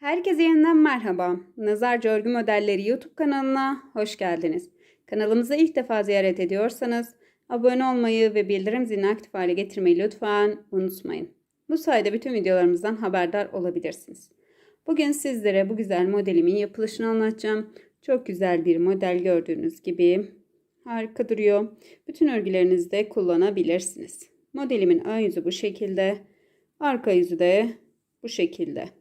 Herkese yeniden merhaba. Nazarca Örgü Modelleri YouTube kanalına hoş geldiniz. Kanalımıza ilk defa ziyaret ediyorsanız abone olmayı ve bildirim zilini aktif hale getirmeyi lütfen unutmayın. Bu sayede bütün videolarımızdan haberdar olabilirsiniz. Bugün sizlere bu güzel modelimin yapılışını anlatacağım. Çok güzel bir model gördüğünüz gibi harika duruyor. Bütün örgülerinizde kullanabilirsiniz. Modelimin ön yüzü bu şekilde, arka yüzü de bu şekilde.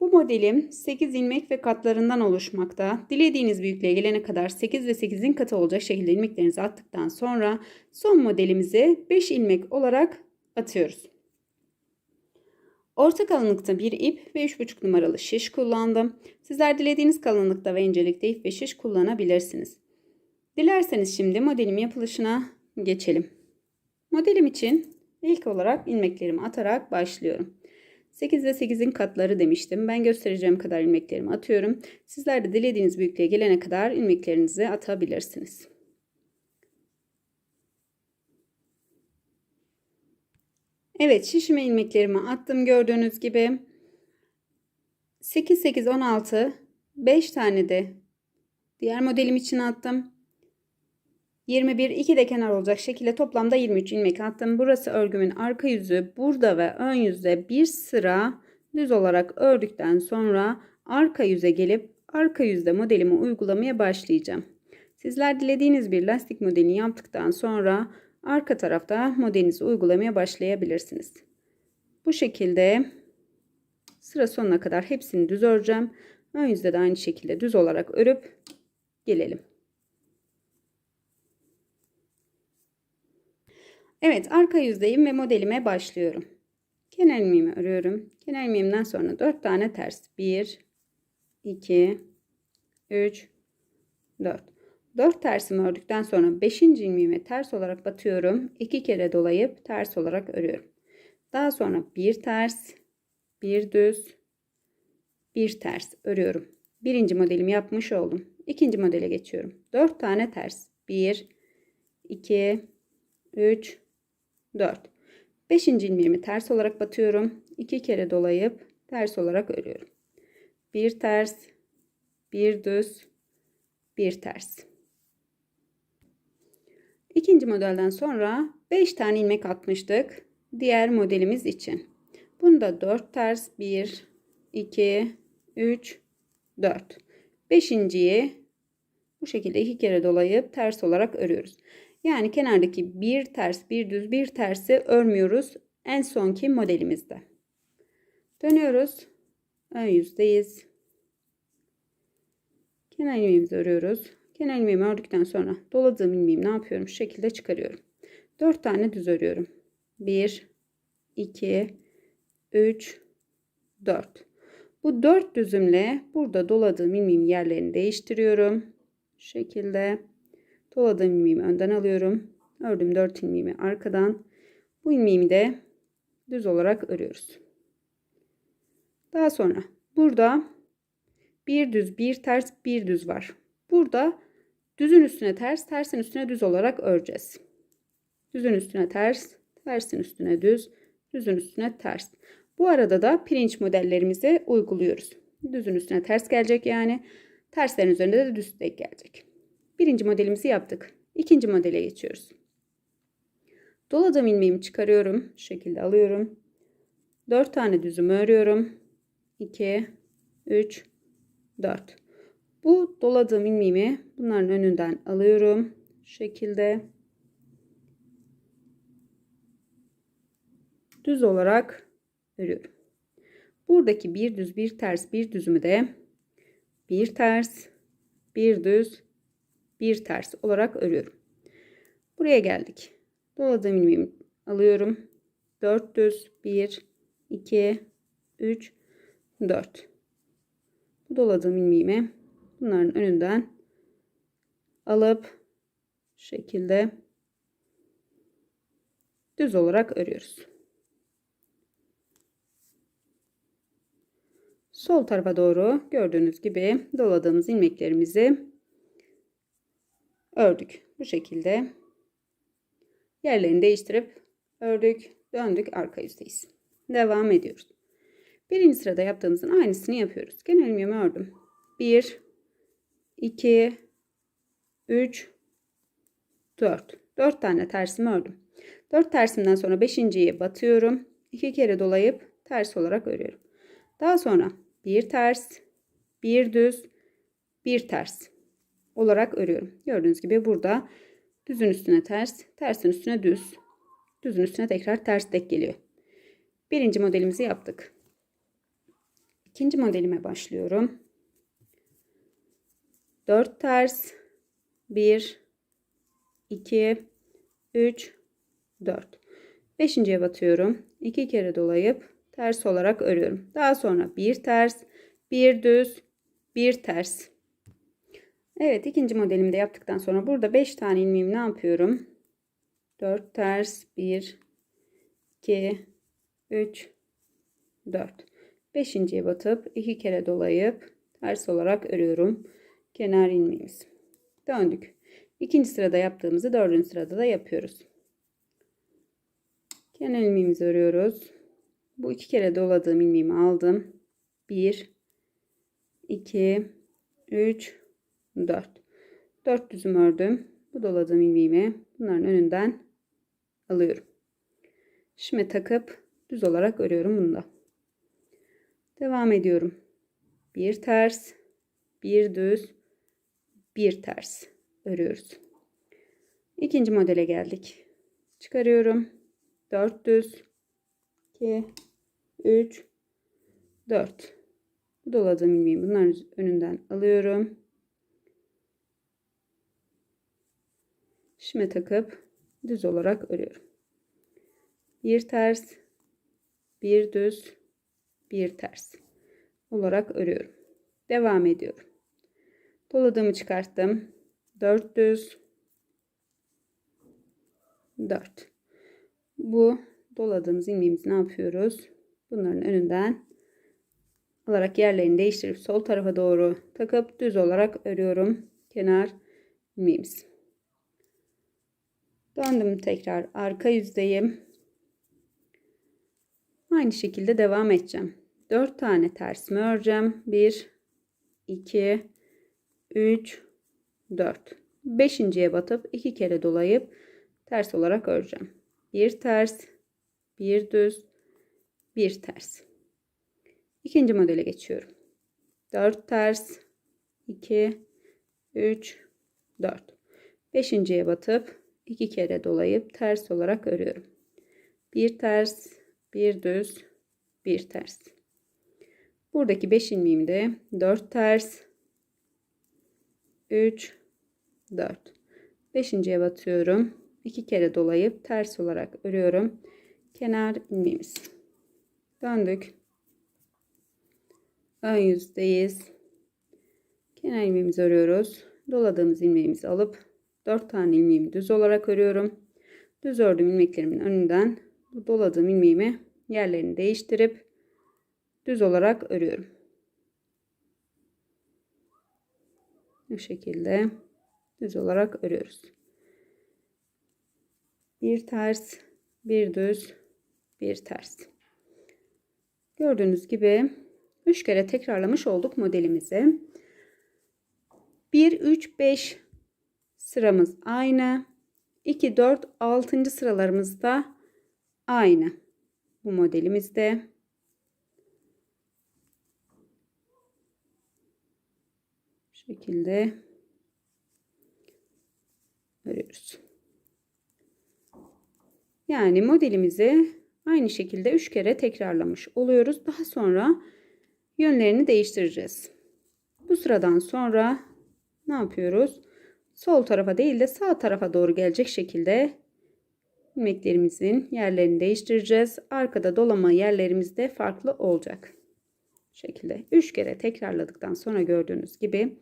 Bu modelim 8 ilmek ve katlarından oluşmakta. Dilediğiniz büyüklüğe gelene kadar 8 ve 8'in katı olacak şekilde ilmeklerinizi attıktan sonra son modelimizi 5 ilmek olarak atıyoruz. Orta kalınlıkta bir ip ve 3,5 numaralı şiş kullandım. Sizler dilediğiniz kalınlıkta ve incelikte ip ve şiş kullanabilirsiniz. Dilerseniz şimdi modelim yapılışına geçelim. Modelim için ilk olarak ilmeklerimi atarak başlıyorum. 8 ve 8'in katları demiştim. Ben göstereceğim kadar ilmeklerimi atıyorum. Sizler de dilediğiniz büyüklüğe gelene kadar ilmeklerinizi atabilirsiniz. Evet şişime ilmeklerimi attım gördüğünüz gibi. 8, 8, 16, 5 tane de diğer modelim için attım. 21 2 de kenar olacak şekilde toplamda 23 ilmek attım. Burası örgümün arka yüzü. Burada ve ön yüzde bir sıra düz olarak ördükten sonra arka yüze gelip arka yüzde modelimi uygulamaya başlayacağım. Sizler dilediğiniz bir lastik modelini yaptıktan sonra arka tarafta modelinizi uygulamaya başlayabilirsiniz. Bu şekilde sıra sonuna kadar hepsini düz öreceğim. Ön yüzde de aynı şekilde düz olarak örüp gelelim. Evet arka yüzdeyim ve modelime başlıyorum. Kenar ilmeğimi örüyorum. Kenar ilmeğimden sonra 4 tane ters. 1, 2, 3, 4. 4 tersimi ördükten sonra 5. ilmeğimi ters olarak batıyorum. 2 kere dolayıp ters olarak örüyorum. Daha sonra bir ters, bir düz, bir ters örüyorum. Birinci modelimi yapmış oldum. İkinci modele geçiyorum. 4 tane ters. 1, 2, 3, 4. 5. ilmeğimi ters olarak batıyorum. 2 kere dolayıp ters olarak örüyorum. Bir ters, bir düz, bir ters. İkinci modelden sonra 5 tane ilmek atmıştık. Diğer modelimiz için. Bunda 4 ters, 1, 2, 3, 4. Beşinciyi bu şekilde iki kere dolayıp ters olarak örüyoruz. Yani kenardaki bir ters, bir düz, bir tersi örmüyoruz. En sonki modelimizde. Dönüyoruz. Ön yüzdeyiz. Kenar ilmeğimizi örüyoruz. Kenar ilmeğimi ördükten sonra doladığım ilmeğimi ne yapıyorum? Şu şekilde çıkarıyorum. 4 tane düz örüyorum. 1 2 3 4. Bu 4 düzümle burada doladığım ilmeğimin yerlerini değiştiriyorum. Şu şekilde Doladığım ilmeğimi önden alıyorum. Ördüm 4 ilmeğimi arkadan. Bu ilmeğimi de düz olarak örüyoruz. Daha sonra burada bir düz, bir ters, bir düz var. Burada düzün üstüne ters, tersin üstüne düz olarak öreceğiz. Düzün üstüne ters, tersin üstüne düz, düzün üstüne ters. Bu arada da pirinç modellerimizi uyguluyoruz. Düzün üstüne ters gelecek yani. Terslerin üzerinde de düz tek gelecek. Birinci modelimizi yaptık. İkinci modele geçiyoruz. Doladığım ilmeğimi çıkarıyorum. Şu şekilde alıyorum. 4 tane düzümü örüyorum. 2, 3, 4. Bu doladığım ilmeğimi bunların önünden alıyorum. Şu şekilde. Düz olarak örüyorum. Buradaki bir düz bir ters bir düzümü de bir ters bir düz bir ters olarak örüyorum. Buraya geldik. Doladığım ilmeğimi alıyorum. 4 düz 1 2 3 4. Bu doladığım ilmeğimi bunların önünden alıp şekilde düz olarak örüyoruz. Sol tarafa doğru gördüğünüz gibi doladığımız ilmeklerimizi ördük. Bu şekilde yerlerini değiştirip ördük, döndük arka yüzdeyiz. Devam ediyoruz. Birinci sırada yaptığımızın aynısını yapıyoruz. Genel ilmeğimi ördüm. 1 2 3 4 4 tane tersimi ördüm. 4 tersimden sonra 5.yi batıyorum. 2 kere dolayıp ters olarak örüyorum. Daha sonra bir ters, bir düz, bir ters olarak örüyorum. Gördüğünüz gibi burada düzün üstüne ters, tersin üstüne düz, düzün üstüne tekrar ters tek geliyor. Birinci modelimizi yaptık. İkinci modelime başlıyorum. 4 ters, 1, 2, 3, 4. Beşinciye batıyorum. 2 kere dolayıp ters olarak örüyorum. Daha sonra bir ters, bir düz, bir ters. Evet ikinci modelimi de yaptıktan sonra burada 5 tane ilmeğimi ne yapıyorum? 4 ters, 1, 2, 3, 4. Beşinciye batıp 2 kere dolayıp ters olarak örüyorum. Kenar ilmeğimiz. Döndük. İkinci sırada yaptığımızı dördüncü sırada da yapıyoruz. Kenar ilmeğimizi örüyoruz. Bu iki kere doladığım ilmeğimi aldım. 1 2 3 4 4 düzüm ördüm. Bu doladığım ilmeğimi bunların önünden alıyorum. Şimdi takıp düz olarak örüyorum bunu da. Devam ediyorum. Bir ters, bir düz, bir ters örüyoruz. İkinci modele geldik. Çıkarıyorum. 4 düz, 2 3 4 doladığım ilmeği bunların önünden alıyorum. Şime takıp düz olarak örüyorum. Bir ters, bir düz, bir ters olarak örüyorum. Devam ediyorum. Doladığımı çıkarttım. 4 düz, 4. Bu doladığımız ilmeğimizi ne yapıyoruz? Bunların önünden alarak yerlerini değiştirip sol tarafa doğru takıp düz olarak örüyorum. Kenar ilmeğimiz. Döndüm tekrar arka yüzdeyim. Aynı şekilde devam edeceğim. 4 tane tersimi öreceğim. 1 2 3 4 5.'ye batıp 2 kere dolayıp ters olarak öreceğim. Bir ters, bir düz, bir ters. İkinci modele geçiyorum. 4 ters, 2, 3, 4. Beşinciye batıp iki kere dolayıp ters olarak örüyorum. Bir ters, bir düz, bir ters. Buradaki 5 ilmeğimde 4 ters, 3, 4. Beşinciye batıyorum. iki kere dolayıp ters olarak örüyorum. Kenar ilmeğimiz. Döndük. Ön yüzdeyiz. Kenar ilmeğimizi örüyoruz. Doladığımız ilmeğimizi alıp 4 tane ilmeğimi düz olarak örüyorum. Düz ördüğüm ilmeklerimin önünden doladığım ilmeğimi yerlerini değiştirip düz olarak örüyorum. Bu şekilde düz olarak örüyoruz. Bir ters, bir düz, bir ters. Gördüğünüz gibi 3 kere tekrarlamış olduk modelimizi. 1 3 5 sıramız aynı. 2 4 6. sıralarımız da aynı. Bu modelimizde bu şekilde örüyoruz. Yani modelimizi aynı şekilde 3 kere tekrarlamış oluyoruz. Daha sonra yönlerini değiştireceğiz. Bu sıradan sonra ne yapıyoruz? Sol tarafa değil de sağ tarafa doğru gelecek şekilde ilmeklerimizin yerlerini değiştireceğiz. Arkada dolama yerlerimiz de farklı olacak. Şekilde 3 kere tekrarladıktan sonra gördüğünüz gibi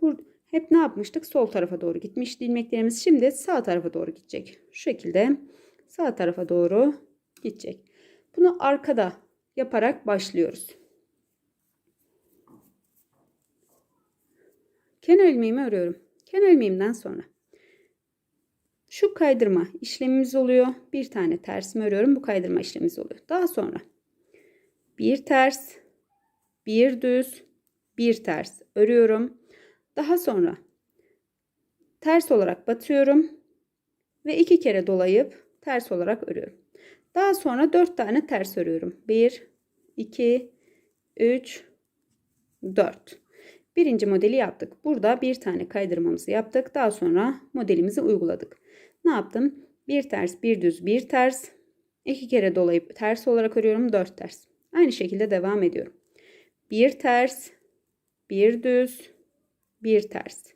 bu hep ne yapmıştık? Sol tarafa doğru gitmişti ilmeklerimiz. Şimdi sağ tarafa doğru gidecek. Şu şekilde sağ tarafa doğru gidecek. Bunu arkada yaparak başlıyoruz. Kenar ilmeğimi örüyorum. Kenar ilmeğimden sonra şu kaydırma işlemimiz oluyor. Bir tane tersimi örüyorum. Bu kaydırma işlemimiz oluyor. Daha sonra Bir ters, bir düz, bir ters örüyorum. Daha sonra ters olarak batıyorum ve iki kere dolayıp ters olarak örüyorum. Daha sonra dört tane ters örüyorum. Bir, iki, üç, dört. Birinci modeli yaptık. Burada bir tane kaydırmamızı yaptık. Daha sonra modelimizi uyguladık. Ne yaptım? Bir ters, bir düz, bir ters. iki kere dolayıp ters olarak örüyorum. Dört ters. Aynı şekilde devam ediyorum. Bir ters, bir düz, bir ters.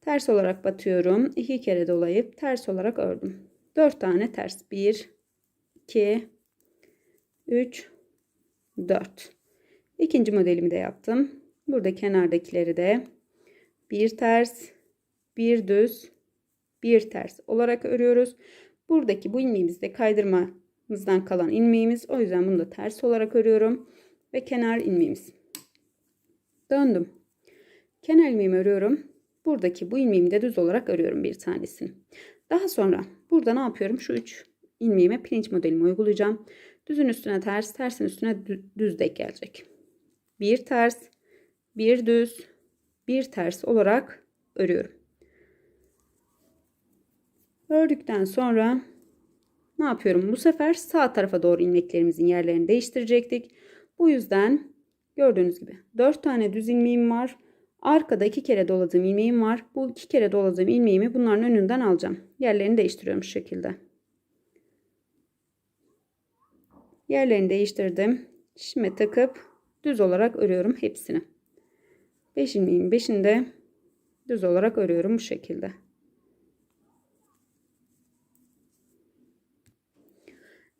Ters olarak batıyorum. iki kere dolayıp ters olarak ördüm. Dört tane ters. Bir, iki, üç, dört. İkinci modelimi de yaptım. Burada kenardakileri de bir ters, bir düz, bir ters olarak örüyoruz. Buradaki bu ilmeğimizde kaydırmamızdan kalan ilmeğimiz. O yüzden bunu da ters olarak örüyorum. Ve kenar ilmeğimiz. Döndüm. Kenar ilmeğimi örüyorum. Buradaki bu ilmeğimi de düz olarak örüyorum bir tanesini. Daha sonra burada ne yapıyorum? Şu üç ilmeğime pirinç modelimi uygulayacağım. Düzün üstüne ters, tersin üstüne düz denk gelecek. Bir ters, bir düz, bir ters olarak örüyorum. Ördükten sonra ne yapıyorum? Bu sefer sağ tarafa doğru ilmeklerimizin yerlerini değiştirecektik. Bu yüzden gördüğünüz gibi 4 tane düz ilmeğim var. Arkada 2 kere doladığım ilmeğim var. Bu 2 kere doladığım ilmeğimi bunların önünden alacağım. Yerlerini değiştiriyorum şu şekilde. Yerlerini değiştirdim. Şimdi takıp düz olarak örüyorum hepsini. 5 ilmeğin 5'ini de düz olarak örüyorum bu şekilde.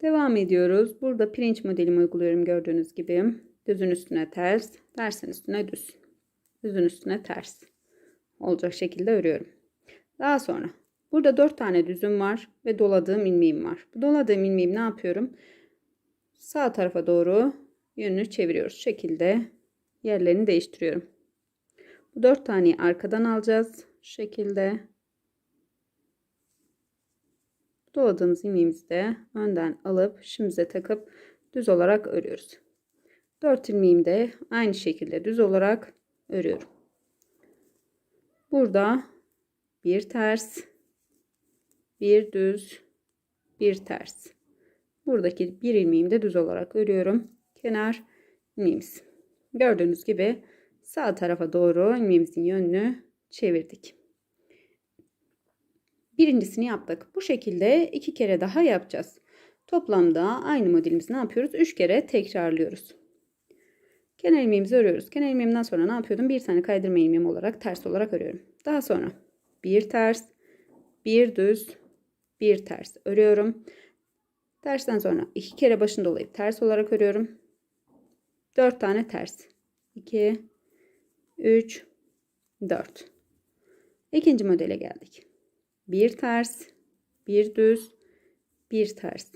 Devam ediyoruz. Burada pirinç modelimi uyguluyorum gördüğünüz gibi. Düzün üstüne ters, tersin üstüne düz. Düzün üstüne ters. Olacak şekilde örüyorum. Daha sonra burada 4 tane düzüm var ve doladığım ilmeğim var. Bu doladığım ilmeğimi ne yapıyorum? Sağ tarafa doğru yönünü çeviriyoruz. şekilde yerlerini değiştiriyorum. Bu 4 taneyi arkadan alacağız. Şu şekilde doladığımız ilmeğimizi de önden alıp şimdize takıp düz olarak örüyoruz. 4 ilmeğimi de aynı şekilde düz olarak örüyorum. Burada bir ters, bir düz, bir ters. Buradaki bir ilmeğimi de düz olarak örüyorum. Kenar ilmeğimiz. Gördüğünüz gibi sağ tarafa doğru ilmeğimizin yönünü çevirdik. Birincisini yaptık. Bu şekilde iki kere daha yapacağız. Toplamda aynı modelimizi ne yapıyoruz? Üç kere tekrarlıyoruz. Kenar ilmeğimizi örüyoruz. Kenar ilmeğimden sonra ne yapıyordum? Bir tane kaydırma ilmeğim olarak ters olarak örüyorum. Daha sonra bir ters, bir düz, bir ters örüyorum. Tersten sonra iki kere başını dolayıp ters olarak örüyorum. Dört tane ters. 2 3 4 İkinci modele geldik. Bir ters, bir düz, bir ters.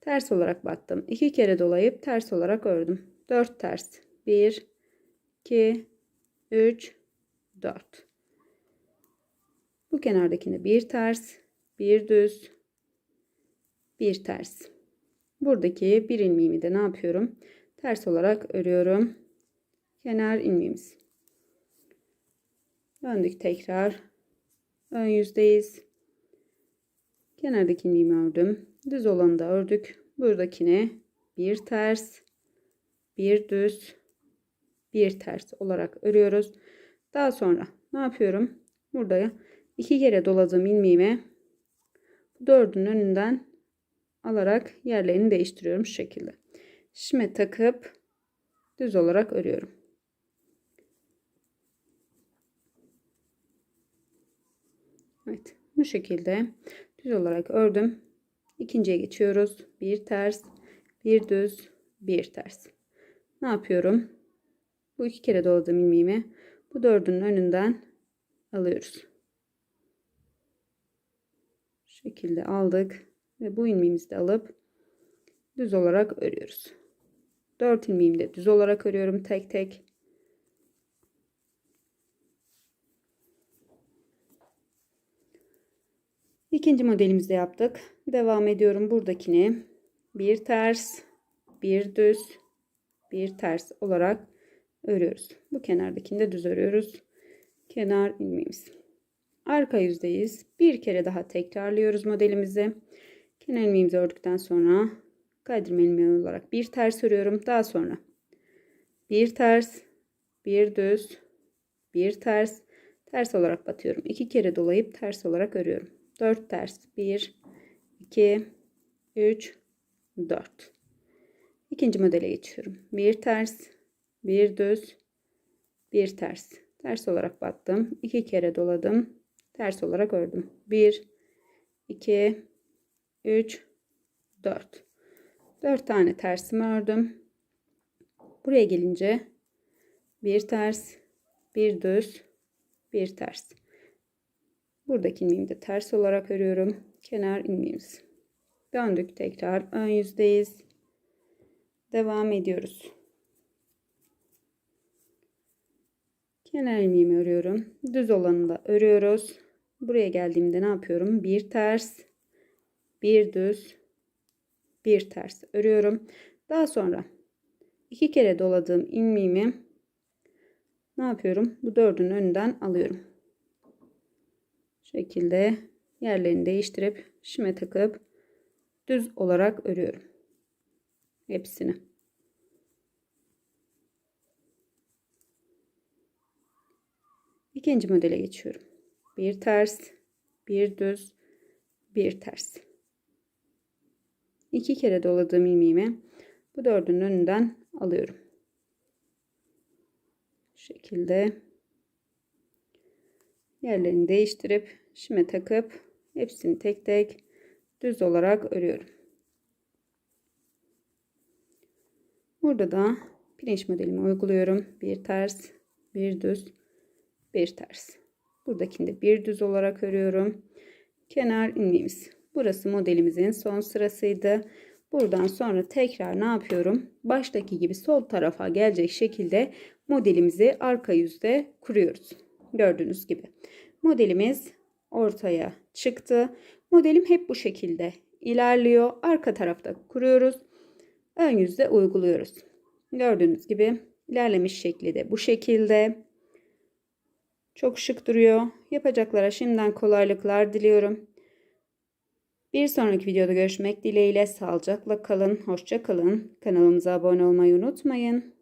Ters olarak battım. İki kere dolayıp ters olarak ördüm. Dört ters. Bir, iki, üç, dört. Bu kenardakini bir ters, bir düz, bir ters. Buradaki bir ilmeğimi de ne yapıyorum? Ters olarak örüyorum. Kenar ilmeğimiz. Döndük tekrar. Ön yüzdeyiz. Kenardaki ilmeğimi ördüm. Düz olanı da ördük. Buradakine bir ters, bir düz, bir ters olarak örüyoruz. Daha sonra ne yapıyorum? Burada iki kere doladığım ilmeğime bu dördün önünden alarak yerlerini değiştiriyorum şu şekilde. Şimdi takıp düz olarak örüyorum. Evet bu şekilde düz olarak ördüm. İkinciye geçiyoruz. Bir ters, bir düz, bir ters. Ne yapıyorum? Bu iki kere doladığım ilmeğimi bu dördünün önünden alıyoruz. Şu şekilde aldık ve bu ilmeğimizi de alıp düz olarak örüyoruz. 4 ilmeğimi de düz olarak örüyorum tek tek. İkinci modelimizde yaptık. Devam ediyorum buradakini. Bir ters, bir düz, bir ters olarak örüyoruz. Bu kenardakini de düz örüyoruz. Kenar ilmeğimiz. Arka yüzdeyiz. Bir kere daha tekrarlıyoruz modelimizi. Kenar ilmeğimizi ördükten sonra kaydırma ilmeği olarak bir ters örüyorum. Daha sonra bir ters, bir düz, bir ters, ters olarak batıyorum. İki kere dolayıp ters olarak örüyorum. Dört ters. Bir, iki, üç, dört. İkinci modele geçiyorum. Bir ters, bir düz, bir ters. Ters olarak battım. iki kere doladım. Ters olarak ördüm. Bir, iki, üç, dört. Dört tane tersimi ördüm. Buraya gelince bir ters, bir düz, bir ters. Buradaki ilmeğimi de ters olarak örüyorum. Kenar ilmeğimiz. Döndük tekrar ön yüzdeyiz. Devam ediyoruz. Kenar ilmeğimi örüyorum. Düz olanı da örüyoruz. Buraya geldiğimde ne yapıyorum? Bir ters, bir düz, bir ters örüyorum. Daha sonra iki kere doladığım ilmeğimi ne yapıyorum? Bu dördün önünden alıyorum. Şekilde yerlerini değiştirip şime takıp düz olarak örüyorum. Hepsini. İkinci modele geçiyorum. Bir ters, bir düz, bir ters. İki kere doladığım ilmeğimi bu dördün önünden alıyorum. Şu şekilde yerlerini değiştirip şime takıp hepsini tek tek düz olarak örüyorum. Burada da pirinç modelimi uyguluyorum. Bir ters, bir düz, bir ters. Buradakini de bir düz olarak örüyorum. Kenar ilmeğimiz. Burası modelimizin son sırasıydı. Buradan sonra tekrar ne yapıyorum? Baştaki gibi sol tarafa gelecek şekilde modelimizi arka yüzde kuruyoruz. Gördüğünüz gibi. Modelimiz ortaya çıktı. Modelim hep bu şekilde ilerliyor. Arka tarafta kuruyoruz. Ön yüzde uyguluyoruz. Gördüğünüz gibi ilerlemiş şekli de bu şekilde. Çok şık duruyor. Yapacaklara şimdiden kolaylıklar diliyorum. Bir sonraki videoda görüşmek dileğiyle sağlıcakla kalın, hoşça kalın. Kanalımıza abone olmayı unutmayın.